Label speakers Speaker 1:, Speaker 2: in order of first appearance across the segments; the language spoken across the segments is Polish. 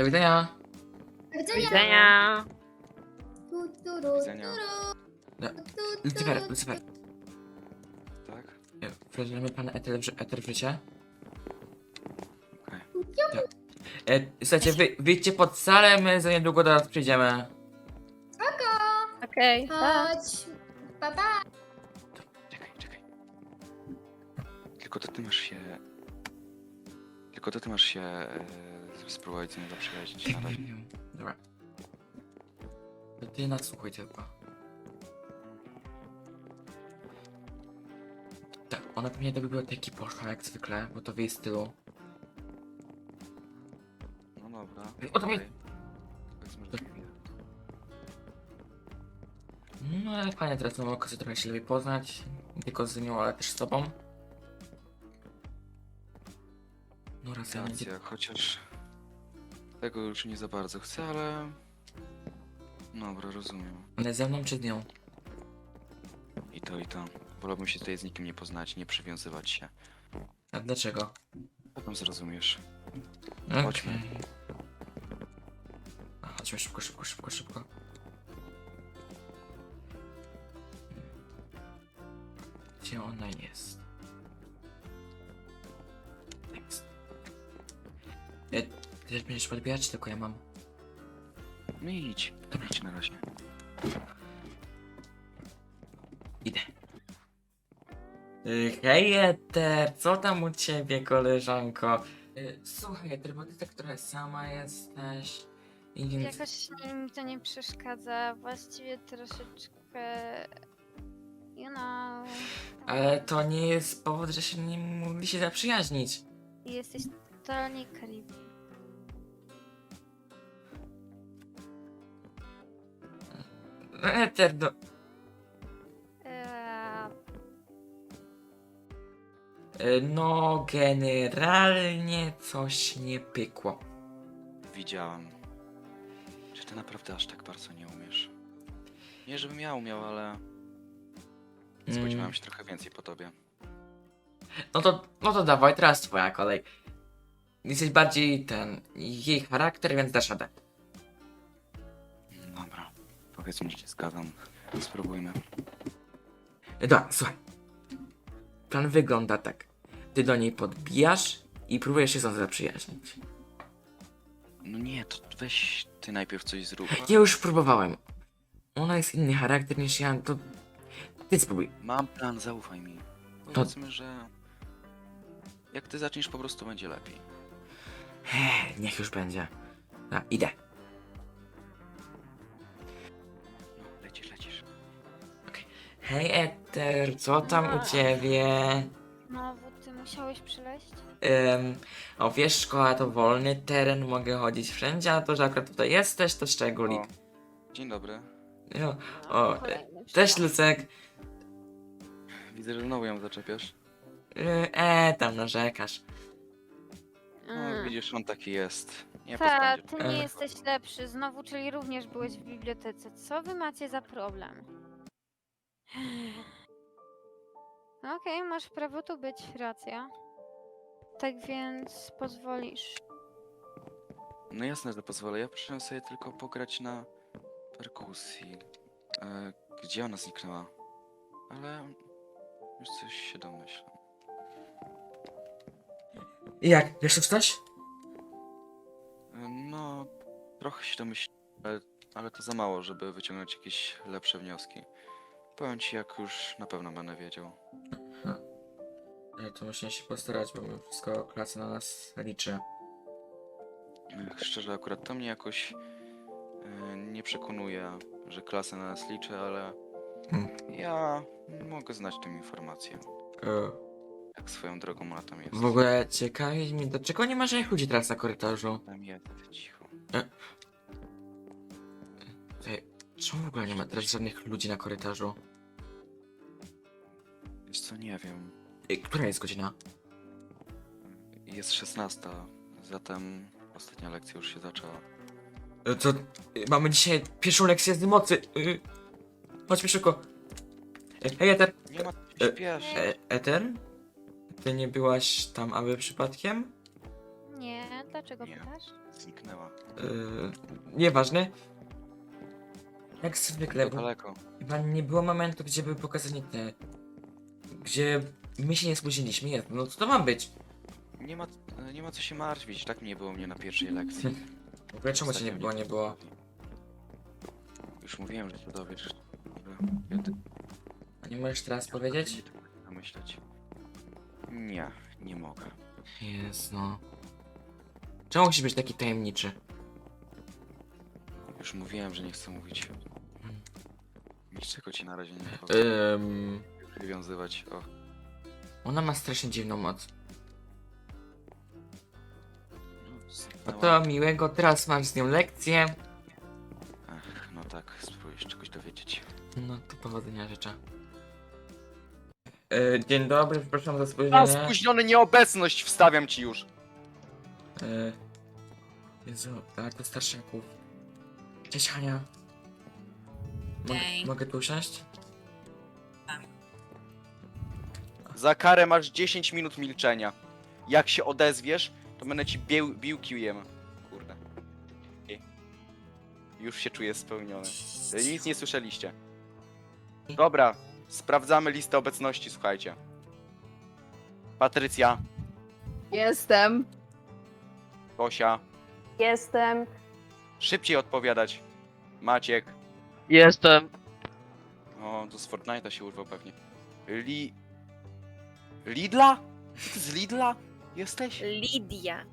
Speaker 1: Do widzenia.
Speaker 2: Do
Speaker 3: Do
Speaker 2: widzenia.
Speaker 3: widzenia.
Speaker 2: Tu, tu,
Speaker 4: Do
Speaker 2: tu,
Speaker 4: widzenia.
Speaker 1: No,
Speaker 2: tu, tu,
Speaker 1: Lucifer,
Speaker 2: tu,
Speaker 1: Lucifer.
Speaker 4: Tak?
Speaker 1: Wprowadzamy pana Eter w, ży- Eter w życie.
Speaker 4: Okej.
Speaker 1: Tak. E, słuchajcie, wy, wyjdźcie pod salę, my za niedługo do was przyjdziemy.
Speaker 3: Okej. tak.
Speaker 2: Chodź. Pa, pa.
Speaker 4: Czekaj, czekaj. Tylko to ty masz się... Tylko to ty masz się e, spróbować z nią zaprzyjaźnić na razie.
Speaker 1: Dobra. To ty nadsłuchuj tylko. Tak, ona pewnie do biblioteki poszła jak zwykle, bo to w jej stylu.
Speaker 4: No dobra.
Speaker 1: O, to mnie-.
Speaker 4: Powiedzmy, że.
Speaker 1: No ale fajnie, teraz mam okazję trochę się lepiej poznać. Nie tylko z nią, ale też z tobą. No raz ja będzie...
Speaker 4: Racja, chociaż tego już nie za bardzo chcę, ale... Dobra, rozumiem.
Speaker 1: Ale ze mną czy z nią?
Speaker 4: I to, i to. Wolałbym się tutaj z nikim nie poznać, nie przywiązywać się.
Speaker 1: A dlaczego?
Speaker 4: Potem zrozumiesz.
Speaker 1: Okej.
Speaker 4: Chodźmy.
Speaker 1: A, Chodźmy szybko, szybko, szybko, szybko. Gdzie ona jest? Jest. E, ty też będziesz podbierać, tylko ja mam?
Speaker 4: No idź, idź na razie.
Speaker 1: Idę. Y, Hej Eter, co tam u ciebie koleżanko? Y, Słuchaj Eter, bo ty tak trochę sama jesteś. I więc...
Speaker 3: Jakoś mi to nie przeszkadza. Właściwie troszeczkę. You know.
Speaker 1: Ale to nie jest powód, że się nie mogli się zaprzyjaźnić.
Speaker 3: Jesteś totalnie creepy.
Speaker 1: Eter, no...
Speaker 3: Eee,
Speaker 1: No, generalnie coś nie pykło.
Speaker 4: Widziałem. Czy ty naprawdę aż tak bardzo nie umiesz? Nie, żebym ja umiał, ale spodziewałem
Speaker 1: Mm,
Speaker 4: się trochę więcej po tobie.
Speaker 1: No to, no to dawaj, teraz twoja kolej. Jesteś bardziej ten, jej charakter, więc dasz radę.
Speaker 4: Powiedzmy, że się zgadzam. Spróbujmy.
Speaker 1: E, Dobra, słuchaj. Plan wygląda tak. Ty do niej podbijasz i próbujesz się z nią zaprzyjaźnić.
Speaker 4: No nie, to weź ty najpierw coś zrób.
Speaker 1: Ja już próbowałem. Ona jest inny charakter niż ja, to... Ty spróbuj.
Speaker 4: Mam plan, zaufaj mi. Powiedzmy, że jak ty zaczniesz, po prostu będzie lepiej.
Speaker 1: Ech, niech już będzie. Dobra, idę. Hej Eter, co tam u ciebie?
Speaker 3: Znowu ty musiałeś przyleść?
Speaker 1: Ym, o wiesz, szkoła to wolny teren, mogę chodzić wszędzie, a to, że akurat tutaj jesteś, to szczególik.
Speaker 4: O, dzień dobry.
Speaker 1: Jo, o,
Speaker 3: kolejny
Speaker 1: Cześć
Speaker 3: przypadek.
Speaker 1: Lucek.
Speaker 4: Widzę, że znowu ją zaczepiasz.
Speaker 1: Yy, E, tam narzekasz.
Speaker 4: No,
Speaker 3: Mm.
Speaker 4: widzisz, on taki jest. Nie
Speaker 3: Ta, ty nie
Speaker 1: Ech.
Speaker 3: jesteś lepszy. Znowu, czyli również byłeś w bibliotece. Co wy macie za problem? Okej, masz prawo tu być, racja. Tak więc pozwolisz.
Speaker 4: No jasne, że pozwolę. Ja przyszedłem sobie tylko pograć na perkusji. E, gdzie ona zniknęła? Ale już coś się domyślam.
Speaker 1: Jak, wiesz już coś?
Speaker 4: E, no, trochę się domyślam, ale, ale to za mało, żeby wyciągnąć jakieś lepsze wnioski. Powiem ci, jak już na pewno będę wiedział.
Speaker 1: E, to musimy się postarać, bo wszystko klasa na nas liczy.
Speaker 4: Ech, Szczerze, akurat to mnie jakoś e, nie przekonuje, że klasa na nas liczy, ale
Speaker 1: Hmm.
Speaker 4: ja mogę znać tę informację.
Speaker 1: E,
Speaker 4: Jak swoją drogą ona tam jest.
Speaker 1: w ogóle ciekawi mnie, dlaczego nie ma żadnych ludzi teraz na korytarzu?
Speaker 4: Tam jest, cicho.
Speaker 1: Ej, czemu w ogóle nie ma teraz żadnych ludzi na korytarzu?
Speaker 4: Wiesz co, nie wiem.
Speaker 1: Ej, która jest godzina?
Speaker 4: Jest 16, zatem ostatnia lekcja już się zaczęła.
Speaker 1: E, Co? e, Mamy dzisiaj pierwszą lekcję z mocy. E, Chodźmy szybko. E, Hej, Eter.
Speaker 4: Nie ma
Speaker 1: E,
Speaker 4: się.
Speaker 1: E, Eter? Ty nie byłaś tam aby przypadkiem?
Speaker 3: Nie, Dlaczego
Speaker 4: Nie.
Speaker 3: pytasz?
Speaker 4: Zniknęła.
Speaker 1: Yy, nieważne. Jak zwykle, bo
Speaker 4: daleko.
Speaker 1: chyba nie było momentu, gdzie były pokazane te... Gdzie my się nie spóźniliśmy. Jest, no co to ma być?
Speaker 4: Nie ma, nie ma co się martwić, tak nie było mnie na pierwszej lekcji.
Speaker 1: W ogóle czemu cię nie było, nie było?
Speaker 4: Już mówiłem, że się dowiesz. Ty-
Speaker 1: A nie możesz teraz powiedzieć?
Speaker 4: nie tak namyśleć. Nie, nie mogę.
Speaker 1: Jest, no. Czemu musisz być taki tajemniczy?
Speaker 4: Już mówiłem, że nie chcę mówić. Niczego ci na razie nie powiem.
Speaker 1: Ym,
Speaker 4: Wywiązywać. O,
Speaker 1: ona ma strasznie dziwną moc.
Speaker 4: no,
Speaker 1: No to miłego, teraz mam z nią lekcję.
Speaker 4: Ach, no tak, spróbujesz czegoś dowiedzieć.
Speaker 1: No to powodzenia życzę. E, dzień dobry, przepraszam za
Speaker 4: A,
Speaker 1: spóźnienie.
Speaker 4: spóźniony nieobecność wstawiam ci już.
Speaker 1: E, Jezu, tak, do starszaków. Cześć Hania. Mogę,
Speaker 5: Hej.
Speaker 1: mogę tu usiąść?
Speaker 4: Za karę masz 10 minut milczenia. Jak się odezwiesz, to będę ci bił, bił kijem. Kurde. I- Już się czuję spełniony. Nic nie słyszeliście. Dobra, sprawdzamy listę obecności, słuchajcie. Patrycja,
Speaker 6: Jestem.
Speaker 4: Gosia,
Speaker 6: Jestem.
Speaker 4: szybciej odpowiadać. Maciek,
Speaker 7: Jestem.
Speaker 4: o, to z Fortnite'a się urwał pewnie. Li... Lidla? Ty z Lidla jesteś?
Speaker 8: Lidia.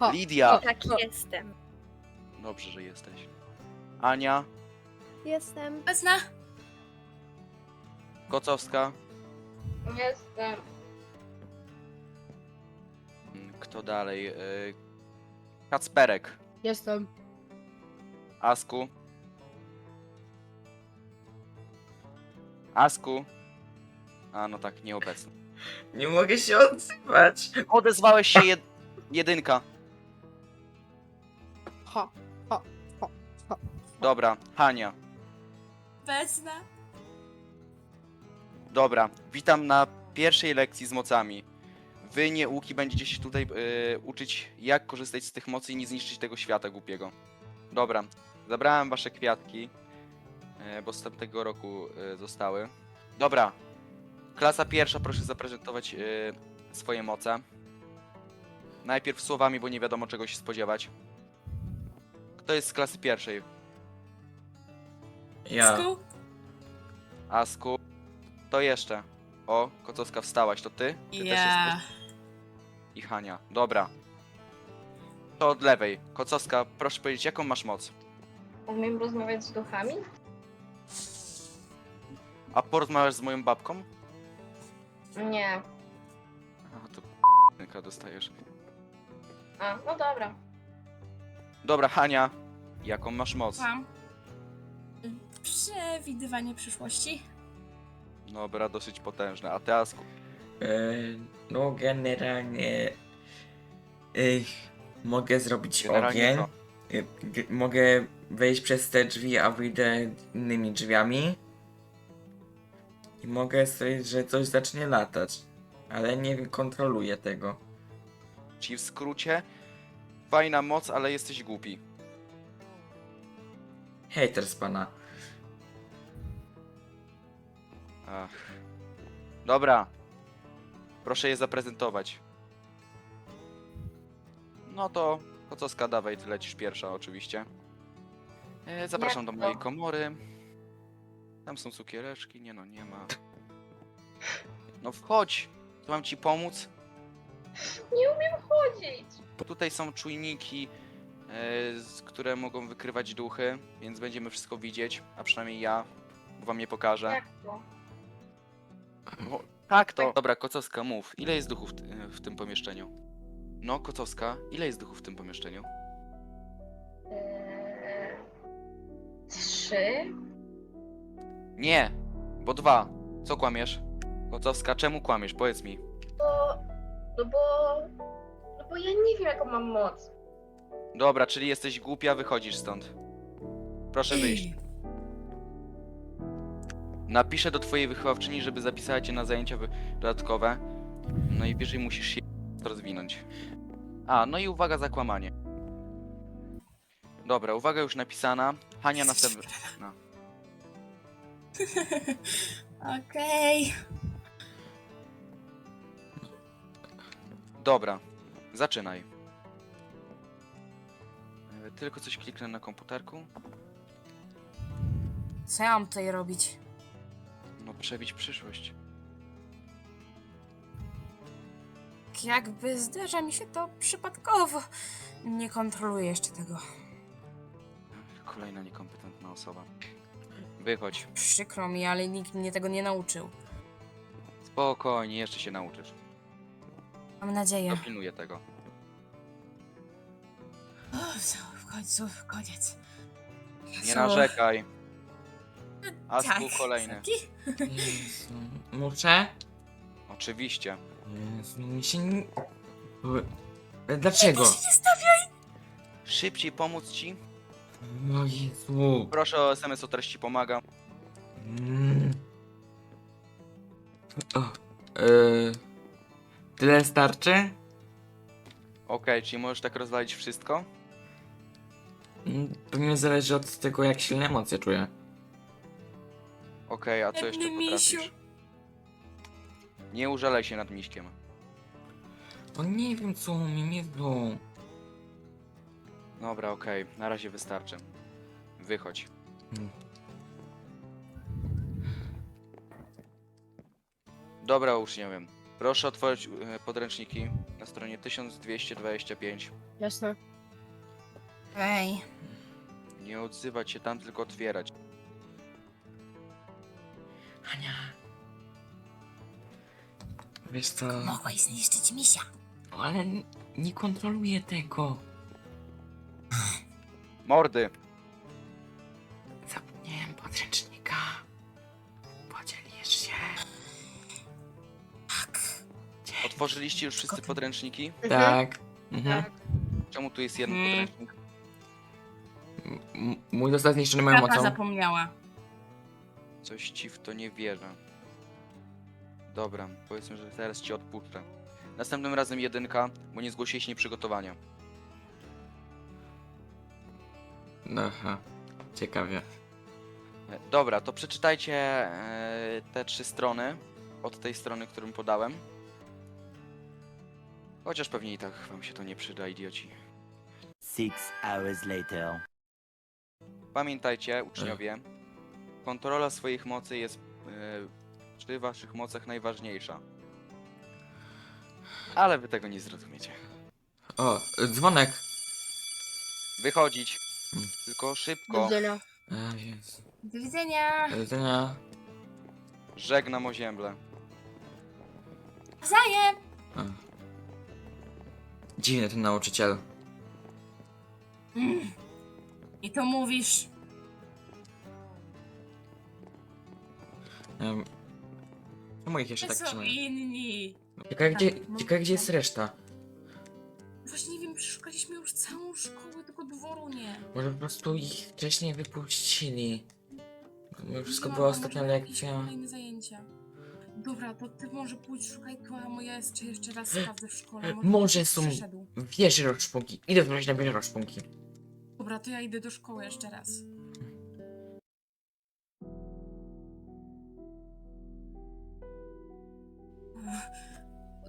Speaker 6: O,
Speaker 4: Lidia.
Speaker 8: Tak jestem.
Speaker 4: Dobrze, że jesteś. Ania,
Speaker 8: Jestem.
Speaker 5: Obecna?
Speaker 4: Kocowska.
Speaker 2: Jestem.
Speaker 4: Mm, Kto dalej? Y, Kacperek.
Speaker 6: Jestem.
Speaker 4: Asku. Asku. A no tak, nieobecny.
Speaker 1: Nie mogę się odzywać.
Speaker 4: Odezwałeś się jed... jedynka.
Speaker 6: Ho, ho, ho, ho.
Speaker 4: Dobra, Hania.
Speaker 5: Obecna?
Speaker 4: Dobra, witam na pierwszej lekcji z mocami. Wy, nie Łuki, będziecie się tutaj y, uczyć, jak korzystać z tych mocy i nie zniszczyć tego świata głupiego. Dobra, zabrałem wasze kwiatki, y, bo z tamtego roku y, zostały. Dobra, klasa pierwsza, proszę zaprezentować y, swoje moce. Najpierw słowami, bo nie wiadomo czego się spodziewać. Kto jest z klasy pierwszej?
Speaker 1: Ja.
Speaker 5: Sku?
Speaker 4: Asku. To jeszcze. O, Kocowska wstałaś, to ty? Ty też
Speaker 5: Ja.
Speaker 4: jesteś? I Hania. Dobra. To od lewej. Kocowska, proszę powiedzieć, jaką masz moc?
Speaker 2: Umiem rozmawiać z duchami?
Speaker 4: A porozmawiasz z moją babką?
Speaker 2: Nie.
Speaker 4: A, to p***nyka dostajesz.
Speaker 2: A, no dobra.
Speaker 4: Dobra, Hania. Jaką masz moc?
Speaker 5: Mam. Przewidywanie przyszłości.
Speaker 4: Dobra, dosyć potężne. A Asku?
Speaker 1: E, no generalnie... Mogę zrobić
Speaker 4: Generalnie
Speaker 1: ogień. Y, g- mogę wejść przez te drzwi, a wyjdę innymi drzwiami. I mogę powiedzieć, że coś zacznie latać. Ale nie kontroluję tego.
Speaker 4: Czyli w skrócie, fajna moc, ale jesteś głupi.
Speaker 1: Hater z pana.
Speaker 4: Ach. Dobra. Proszę je zaprezentować. No to, Kocowska, dawaj, ty lecisz pierwsza oczywiście. E, zapraszam do
Speaker 2: Jak
Speaker 4: mojej
Speaker 2: to?
Speaker 4: komory. Tam są cukiereczki, nie no, nie ma. No wchodź, tu mam ci pomóc.
Speaker 2: Nie umiem chodzić.
Speaker 4: Tutaj są czujniki, e, z- które mogą wykrywać duchy, więc będziemy wszystko widzieć, a przynajmniej ja, bo wam nie pokażę.
Speaker 2: Jak to?
Speaker 4: Tak to. Dobra, Kocowska, mów. Ile jest duchów w, ty- w tym pomieszczeniu? No, Kocowska, ile jest duchów w tym pomieszczeniu?
Speaker 2: Eee, trzy?
Speaker 4: Nie, bo dwa. Co kłamiesz? Kocowska, czemu kłamiesz? Powiedz mi.
Speaker 2: To... No bo... No bo ja nie wiem jaką mam moc.
Speaker 4: Dobra, czyli jesteś głupia, wychodzisz stąd. Proszę wyjść. Napiszę do twojej wychowawczyni, żeby zapisała cię na zajęcia wy- dodatkowe. No i wyżej musisz się rozwinąć. A, no i uwaga za kłamanie. Dobra, uwaga już napisana. Hania następna.
Speaker 5: Okej.
Speaker 4: Dobra, zaczynaj. E, Tylko coś kliknę na komputerku.
Speaker 5: Co ja mam tutaj robić?
Speaker 4: No, przebić przyszłość.
Speaker 5: Jakby zdarza mi się to przypadkowo. Nie kontroluję jeszcze tego.
Speaker 4: Kolejna niekompetentna osoba. Wychodź.
Speaker 5: Przykro mi, ale nikt mnie tego nie nauczył.
Speaker 4: Spokojnie, jeszcze się nauczysz.
Speaker 5: Mam nadzieję.
Speaker 4: Dopilnuję tego.
Speaker 5: O, co, w końcu, koniec.
Speaker 4: Nie
Speaker 5: Jezu.
Speaker 4: narzekaj. Asku
Speaker 5: Tak,
Speaker 4: kolejny.
Speaker 1: Jezu. Muszę?
Speaker 4: Oczywiście.
Speaker 1: Jezu, mi się nie... Dlaczego?
Speaker 5: Się nie stawiaj!
Speaker 4: Szybciej pomóc ci.
Speaker 1: No Jezu.
Speaker 4: Proszę o SMS o treści pomaga.
Speaker 1: Mm. O, e, tyle starczy?
Speaker 4: Okej, czyli możesz tak rozwalić wszystko?
Speaker 1: Mm, Pewnie zależy od tego, jak silne emocje czuję.
Speaker 4: Okej, a co jeszcze
Speaker 5: Biedny misiu.
Speaker 4: potrafisz? Nie użalaj się nad miśkiem.
Speaker 1: O nie wiem, co umiem, Jezu.
Speaker 4: Dobra, okej, na razie wystarczy. Wychodź.
Speaker 1: Mm.
Speaker 4: Dobra, uczniowie. Proszę otworzyć e, podręczniki na stronie 1225.
Speaker 6: Jasne.
Speaker 5: Ej,
Speaker 4: Nie odzywać się tam, tylko otwierać.
Speaker 1: Ania. Wiesz co,
Speaker 5: mogłaś zniszczyć misia.
Speaker 1: ale n- nie kontroluję tego.
Speaker 4: Mordy!
Speaker 1: Zapomniałem podręcznika. Podzielisz się.
Speaker 5: Tak.
Speaker 4: Otworzyliście już wszyscy podręczniki?
Speaker 1: Tak. Mhm.
Speaker 4: Czemu tu jest jeden
Speaker 5: Mm.
Speaker 4: podręcznik?
Speaker 1: M- mój został zniszczony moją
Speaker 5: Tata
Speaker 1: mocą.
Speaker 5: zapomniała.
Speaker 4: Coś ci w to nie wierzę. Dobra, powiedzmy, że teraz ci odpuszczę. Następnym razem jedynka, bo nie zgłosiłeś nieprzygotowania.
Speaker 1: Aha. Ciekawie.
Speaker 4: E, Dobra, to przeczytajcie e, te trzy strony od tej strony, którą podałem. Chociaż pewnie i tak wam się to nie przyda, idioci.
Speaker 7: Six hours later.
Speaker 4: Pamiętajcie, uczniowie, kontrola swoich mocy jest e, przy waszych mocach najważniejsza. Ale wy tego nie zrozumiecie.
Speaker 1: O, dzwonek.
Speaker 4: Wychodzić! Tylko
Speaker 6: Do
Speaker 4: szybko.
Speaker 6: widzenia.
Speaker 1: A.
Speaker 5: Do widzenia.
Speaker 1: Do widzenia.
Speaker 4: Żegnam o ziemble.
Speaker 5: Zajem.
Speaker 1: A. Dziwny ten nauczyciel.
Speaker 5: Mm. I to mówisz.
Speaker 1: Um, czemu ich jeszcze
Speaker 5: To
Speaker 1: tak
Speaker 5: są
Speaker 1: trzymają?
Speaker 5: inni.
Speaker 1: Ciekawe gdzie,
Speaker 5: no,
Speaker 1: ciekawe, gdzie
Speaker 5: no.
Speaker 1: jest reszta.
Speaker 5: Szkołę, tylko dworu nie.
Speaker 1: Może po prostu ich wcześniej wypuścili. Bo wszystko była ostatnia lekcja.
Speaker 5: Kolejne zajęcia. Dobra, to ty może pójdź szukaj tu, a moja jeszcze, jeszcze raz sprawdzę w szkole.
Speaker 1: Może
Speaker 5: ktoś
Speaker 1: są-
Speaker 5: przyszedł.
Speaker 1: Wieży rozszpunki. Idę wrócić na wieżę rozszpunki.
Speaker 5: Dobra, to ja idę do szkoły jeszcze raz.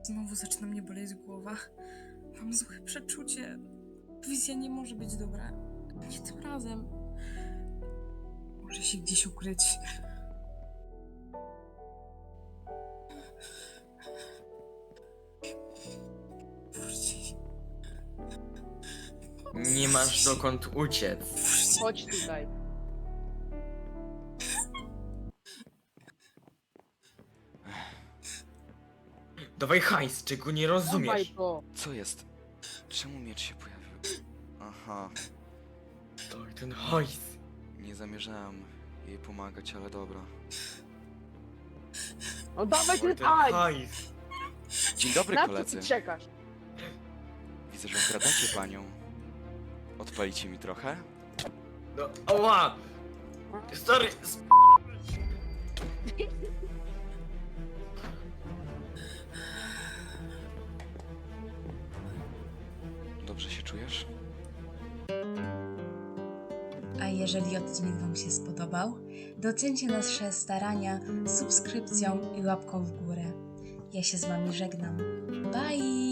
Speaker 5: Znowu zaczyna mnie boleć głowa. Mam złe przeczucie. Wizja nie może być dobra. Nie tym razem. Muszę się gdzieś ukryć.
Speaker 1: Nie masz dokąd uciec.
Speaker 6: Chodź tutaj.
Speaker 1: Dawaj hajs, czego nie
Speaker 6: Dawaj
Speaker 1: rozumiesz.
Speaker 4: Co jest? Czemu miecz się pojawił? Aha,
Speaker 1: Dawaj ten hajs.
Speaker 4: nie zamierzałem jej pomagać, ale dobra.
Speaker 6: No dawaj
Speaker 1: Dawaj
Speaker 6: ten
Speaker 1: ten
Speaker 6: aj.
Speaker 1: hajs.
Speaker 4: Dzień dobry
Speaker 6: Na co
Speaker 4: koledzy.
Speaker 6: ty czekasz?
Speaker 4: Widzę, że okradacie panią. Odpalicie mi trochę?
Speaker 1: No, ała! Stary, sp-
Speaker 4: dobrze się czujesz?
Speaker 5: Jeżeli odcinek Wam się spodobał, docencie nasze starania subskrypcją i łapką w górę. Ja się z Wami żegnam. Bye!